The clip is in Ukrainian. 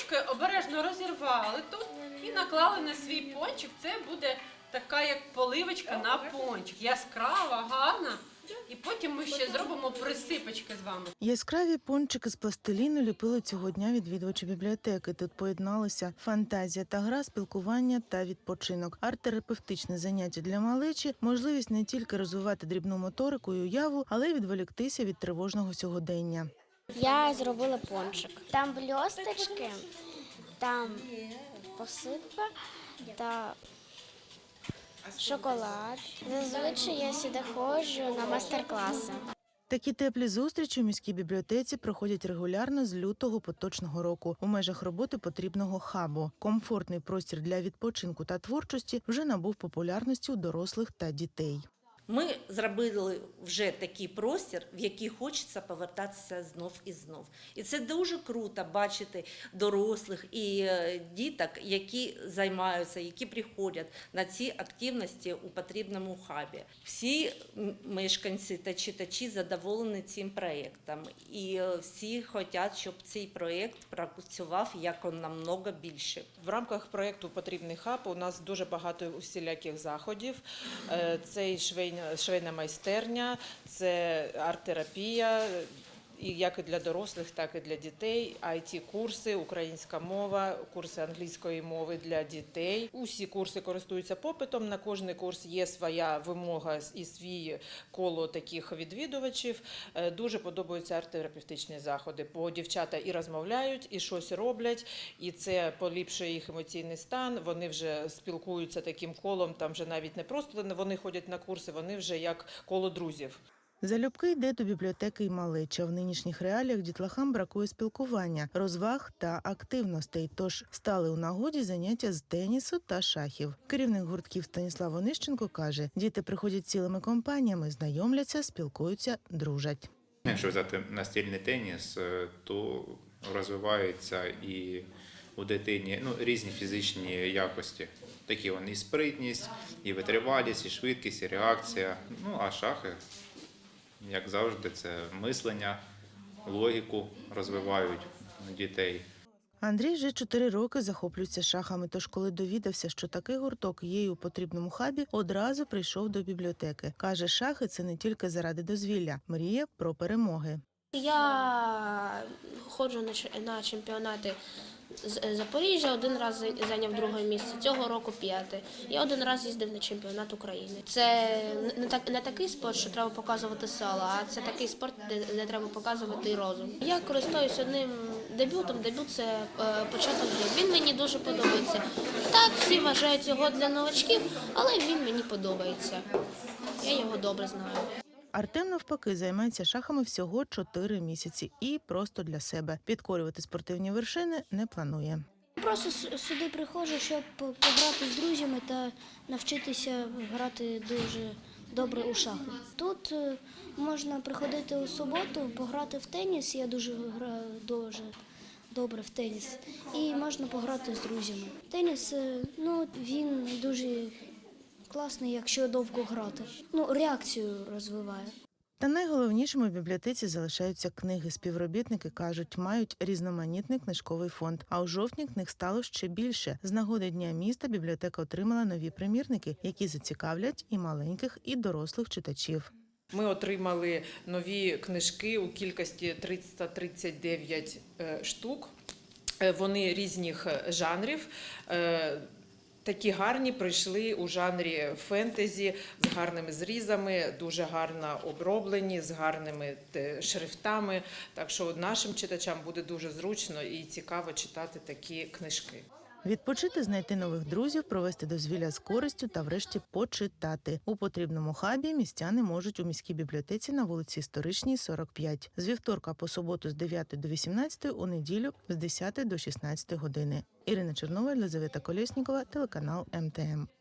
ручкою обережно розірвали тут і наклали на свій пончик. Це буде така як поливочка на пончик. Яскрава, гарна. І потім ми ще зробимо присипочки з вами. Яскраві пончики з пластиліну ліпили цього дня відвідувачі бібліотеки. Тут поєдналися фантазія та гра, спілкування та відпочинок. Арт-терапевтичне заняття для малечі, можливість не тільки розвивати дрібну моторику і уяву, але й відволіктися від тривожного сьогодення. Я зробила пончик. Там блісточки, там посипка та шоколад. Зазвичай я сюди ходжу на майстер-класи. Такі теплі зустрічі у міській бібліотеці проходять регулярно з лютого поточного року у межах роботи потрібного хабу. Комфортний простір для відпочинку та творчості вже набув популярності у дорослих та дітей. Ми зробили вже такий простір, в який хочеться повертатися знов і знов. І це дуже круто бачити дорослих і е, діток, які займаються, які приходять на ці активності у потрібному хабі. Всі мешканці та читачі задоволені цим проєктом, і е, всі хочуть, щоб цей проєкт працював як намного більше. В рамках проєкту Потрібний хаб у нас дуже багато усіляких заходів. Е, Це і швейна, майстерня, це арт-терапія, і як і для дорослих, так і для дітей. it курси українська мова, курси англійської мови для дітей. Усі курси користуються попитом. На кожний курс є своя вимога і свій коло таких відвідувачів. Е, Дуже подобаються арт-терапевтичні заходи, бо дівчата і розмовляють, і щось роблять, і це поліпшує їх емоційний стан. Вони вже спілкуються таким колом. Там вже навіть не просто вони ходять на курси, вони вже як коло друзів. Залюбки йде до бібліотеки й малеча. В нинішніх реаліях дітлахам бракує спілкування, розваг та активностей. Тож стали у нагоді заняття з тенісу та шахів. Керівник гуртків Станіслав Онищенко каже: діти приходять цілими компаніями, знайомляться, спілкуються, дружать. Якщо взяти настільний теніс, е, то розвиваються і у дитині ну, різні фізичні якості. Такі вони і спритність, і витривалість, і швидкість, і реакція. Ну а шахи, як завжди, це мислення, логіку розвивають дітей. Андрій вже чотири роки захоплюється шахами. Тож, коли довідався, що такий гурток є й у потрібному хабі, одразу прийшов до бібліотеки. каже, шахи це не тільки заради дозвілля, мріє про перемоги. Я ходжу на чемпіонати Запоріжжя, один раз зайняв друге місце, цього року п'яте. Я один раз їздив на чемпіонат України. Це не так не такий спорт, що треба показувати сало, а це такий спорт, де, де треба показувати розум. Я користуюсь одним дебютом. Дебют це е, початок гри. Він мені дуже подобається. Так, всі вважають його для новачків, але він мені подобається. Я його добре знаю. Артем навпаки займається шахами всього чотири місяці і просто для себе. Підкорювати спортивні вершини не планує. Просто сюди приходжу, щоб пограти з друзями та навчитися грати дуже добре у шахи. Тут е, можна приходити у суботу, пограти в теніс. Я дуже граю дуже добре в теніс. І можна пограти з друзями. Теніс, е, ну він дуже класний, якщо довго грати. Ну, реакцію розвиває. Та найголовнішими в бібліотеці залишаються книги. Співробітники кажуть, мають різноманітний книжковий фонд. А у жовтні книг стало ще більше. З нагоди дня міста бібліотека отримала нові примірники, які зацікавлять і маленьких, і дорослих читачів. Ми отримали нові книжки у кількості 339 е, штук. Е, Вони різних е, жанрів. Е, Такі гарні прийшли у жанрі фентезі з гарними зрізами, дуже гарно оброблені, з гарними шрифтами. Так що нашим читачам буде дуже зручно і цікаво читати такі книжки. Відпочити, знайти нових друзів, провести дозвілля з користю та, врешті, почитати. У потрібному хабі містяни можуть у міській бібліотеці на вулиці Історичній, 45. З вівторка по суботу з 9 до 18, у неділю з 10 до 16 години. Ірина Чернова, Елизавета Колєснікова, телеканал МТМ.